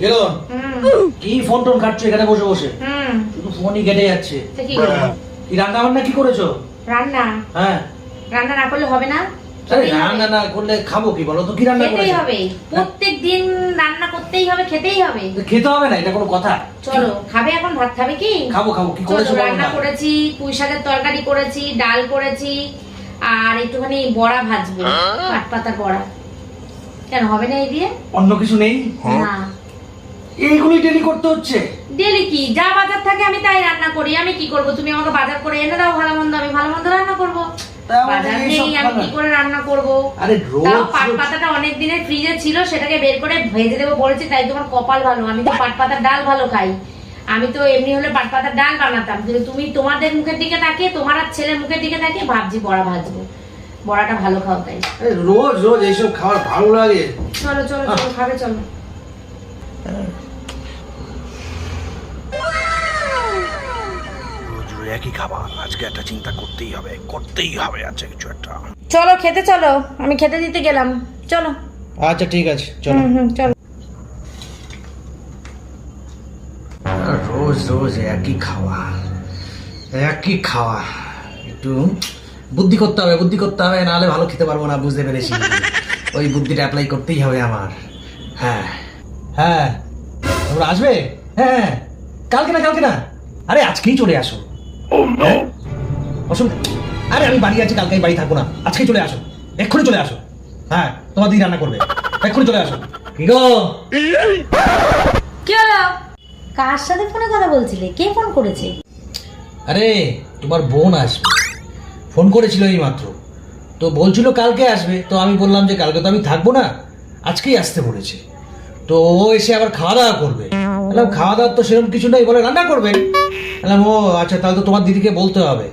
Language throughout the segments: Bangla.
কেলো কি ফোন টোন কাটছো এখানে বসে বসে? শুধু ফোনই কেটে যাচ্ছে। কি রান্না বান্না কি করেছ? রান্না। হ্যাঁ। রান্না না করলে হবে না? আরে খেতেই হবে। রান্না না করলে খাব কি বলো তো? কি রান্না খেতেই হবে। প্রত্যেক দিন রান্না করতেই হবে খেতেই হবে। খেতে হবে না এটা কোনো কথা। চলো খাবে এখন ভাত খাবে কি? খাব খাব। কি চলো করেছ রান্না করেছি পুঁই শাকের তরকারি করেছি ডাল করেছি আর একটুখানি বড়া ভাজবো পাট পাতার বড়া। কেন হবে না এই দিয়ে? অন্য কিছু নেই? না। এইগুলোই ডেলি করতে হচ্ছে। ডেলি কি? যা বাজার থাকে আমি তাই রান্না করি। আমি কি করব? তুমি আমাকে বাজার করে এনে দাও ভালো মন্দ আমি ভালো মন্দ রান্না করব। বাজার নেই আমি কি করে রান্না করব? আরে তাও পাট পাতাটা অনেক দিনের ফ্রিজে ছিল সেটাকে বের করে ভেজে দেবো বলেছি তাই তোমার কপাল ভালো। আমি তো পাট পাতার ডাল ভালো খাই। আমি তো এমনি হলে পাট পাতার ডাল বানাতাম। কিন্তু তুমি তোমাদের মুখের দিকে তাকিয়ে তোমার আর ছেলের মুখের দিকে তাকিয়ে ভাবছি বড়া ভাজবো। বড়াটা ভালো খাও তাই। রোজ রোজ এইসব খাবার ভালো লাগে। চলো চলো চলো খাবে চলো। একই খাবার। আজকে একটা চিন্তা করতেই হবে করতেই হবে আজকে কিছু একটা। চলো খেতে চলো। আমি খেতে দিতে গেলাম। চলো। আচ্ছা ঠিক আছে। চলো। হুম হুম চলো। রোজ রোজ একই খাওয়া। একই খাওয়া। একটু বুদ্ধি করতে হবে বুদ্ধি করতে হবে নাহলে ভালো খেতে পারব না বুঝতে পেরেছি। ওই বুদ্ধিটা অ্যাপ্লাই করতেই হবে আমার। হ্যাঁ। হ্যাঁ। তোমরা আসবে? হ্যাঁ। কালকে না কালকে না? আরে আজকেই চলে আসো। হ্যাঁ? অসুবিধা আরে আমি বাড়ি আছি কালকে বাড়ি থাকব না। আজকেই চলে আসো। এক্ষুনি চলে আসো। হ্যাঁ তোমার দিদি রান্না করবে। এক্ষুনি চলে আসো। কি গো? কি হলো? কার সাথে ফোনে কথা বলছিলে? কে ফোন করেছে? আরে তোমার বোন আসবে। ফোন করেছিল এই মাত্র তো বলছিল কালকে আসবে। তো আমি বললাম যে কালকে তো আমি থাকব না। আজকেই আসতে বলেছে। তো ও এসে আবার খাওয়া দাওয়া করবে। বললাম খাওয়া দাওয়ার তো সেরকম কিছু নেই। বলে রান্না করবে ও আচ্ছা তাহলে তো তোমার দিদিকে বলতে হবে।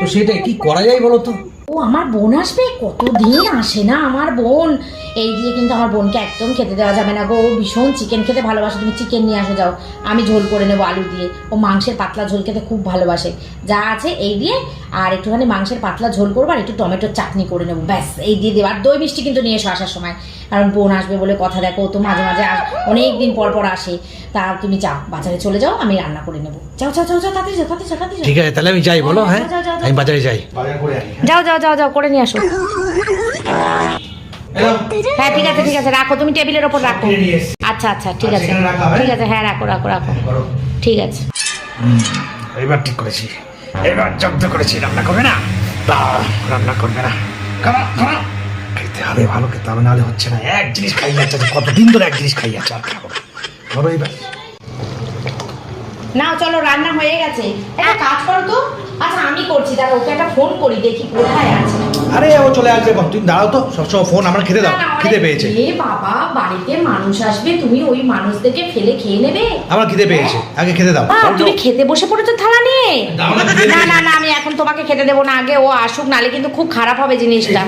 তো সেটাই কি করা যায় বলো তো? ও, আমার বোন আসবে? কতদিন আসে না আমার বোন? এই দিয়ে কিন্তু আমার বোনকে একদম খেতে দেওয়া যাবে না গো। ও ভীষণ চিকেন খেতে ভালোবাসে, তুমি চিকেন নিয়ে আসো যাও। আমি ঝোল করে নেব আলু দিয়ে। ও মাংসের পাতলা ঝোল খেতে খুব ভালোবাসে। যা আছে এই দিয়ে আর একটুখানি মাংসের পাতলা ঝোল করব আর একটু টমেটোর চাটনি করে নেব। ব্যাস এই দিয়ে দেবো। আর দই মিষ্টি কিন্তু নিয়ে এসো আসার সময়। কারণ বোন আসবে বলে কথা দেখো তো মাঝে মাঝে অনেক দিন পর পর আসে। তা তুমি যাও বাজারে চলে যাও আমি রান্না করে নেব। যাও যাও যাও যাও তাড়াতাড়ি যাও তাড়াতাড়ি যাও তাড়াতাড়ি ঠিক আছে তাহলে আমি যাই বলো হ্যাঁ। আমি বাজারে যাই। যাও যাও যাও যাও করে নিয়ে আসো। হ্যাঁ ঠিক আছে ঠিক আছে রাখো। তুমি টেবিলের ওপর রাখো। আচ্ছা আচ্ছা ঠিক আছে? ঠিক আছে হ্যাঁ রাখো রাখো রাখো। ঠিক আছে। এবার ঠিক করেছি। এবার জব্দ করেছি, রান্না করবে না? তা রান্না করবে না। খানা খানা খেতে হবে, ভালো খেতে হবে, নাহলে হচ্ছে না। এক জিনিস খাই যাচ্ছে কত কতদিন ধরে এক জিনিস খাই যাচ্ছে, আর খাব। ধরো এবার। না, চলো, রান্না হয়ে গেছে। একটা কাজ করো তো। আচ্ছা আমি করছি, দেখো, ওকে একটা ফোন করি, দেখি কোথায় আছে। আরে ও চলে আসবে এখন তুমি দাঁড়াও তো সবসময় ফোন আমার খেতে দাও খিদে পেয়েছে। এ বাবা বাড়িতে মানুষ আসবে তুমি ওই মানুষদেরকে ফেলে খেয়ে নেবে। আমার খিদে পেয়েছে আগে খেতে দাও। তুমি খেতে বসে পড়েছো থালা নিয়ে? না, না না আমি এখন তোমাকে খেতে দেবো না আগে ও আসুক নালে কিন্তু খুব খারাপ হবে জিনিসটা?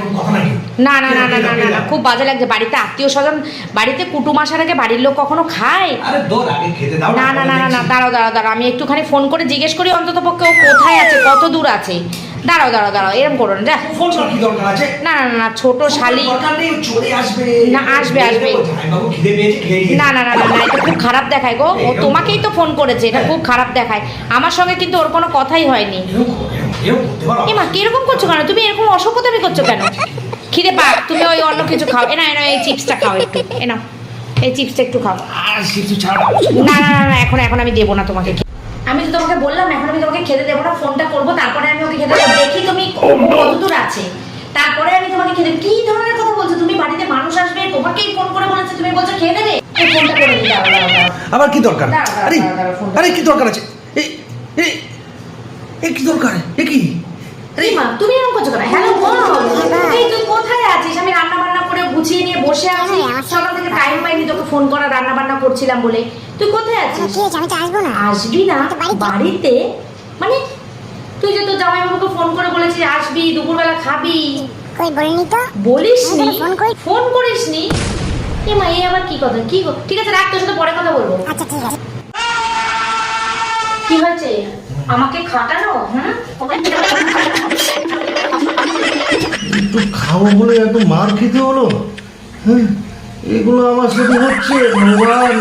না না না না না না, না খুব বাজে লাগছে বাড়িতে আত্মীয় স্বজন বাড়িতে কুটুম আসার আগে বাড়ির লোক কখনো খায়? না না না না না দাঁড়াও দাঁড়াও দাঁড়াও আমি একটুখানি ফোন করে জিজ্ঞেস করি অন্তত পক্ষে ও কোথায় আছে কত দূর আছে? দাঁড়াও দাঁড়াও দাঁড়াও এরকম করো না না না না, ছোট শালি না, আসবে, আসবে। বাবু খিদে পেয়েছে খেয়ে গিয়ে না না না না না এটা খুব খারাপ দেখায় গো ও তোমাকেই তো ফোন করেছে এটা খুব খারাপ দেখায় আমার সঙ্গে কিন্তু ওর কোনো কথাই হয়নি এমা কীরকম করছ কেন তুমি এরকম অসভ্যতামি করছ কেন খিদে পাক তুমি ওই অন্য কিছু খাও এনা এনা এই চিপসটা খাও একটু এনা এই চিপসটা একটু খাও আর কিছু ছাড়া না না না না এখন এখন আমি দেবো না তোমাকে আমি তো তোমাকে বললাম এখন আমি তোমাকে খেতে দেবো না ফোনটা করব তারপরে দেখি তুমি কত দূর আছে? তারপরে আমি তোমাকে খেতে কি ধরনের কথা বলছো? তুমি বাড়িতে মানুষ আসবে তোমাকেই ফোন করে বলেছে তুমি বলছো খেয়ে ফোনটা করে দিই দাঁড়াও আবার কি দরকার? আরে আরে কি দরকার আছে? এই এই এই কি দরকার? এ কি? আরে মা তুমি এরকম করছ কেন? হ্যালো বল। এই তুই কোথায় আছিস? আমি রান্না বান্না করে গুছিয়ে নিয়ে বসে আছি। সকাল থেকে টাইম পাইনি তোকে ফোন করা রান্না বান্না করছিলাম বলে। তুই কোথায় আছিস? আমি তো আসব না। আসবি না। বাড়িতে। বাড়িতে? মানে তুই যে তোর জামাইবাবুকে ফোন করে বলেছিস আসবি দুপুরবেলা খাবি। কই বলিনি তো? বলিস নি ফোন করি- ফোন করিস নি এ মা এই আবার কি কথা? কি গো? ঠিক আছে রাখ তোর সাথে পরে কথা বলব। আচ্ছা ঠিক আছে। কি হয়েছে? আমাকে খাটানো? হ্যাঁ একটু খাব বলে এত মার খেতে হলো? হ্যাঁ এগুলো আমার সাথে হচ্ছে ভগবান।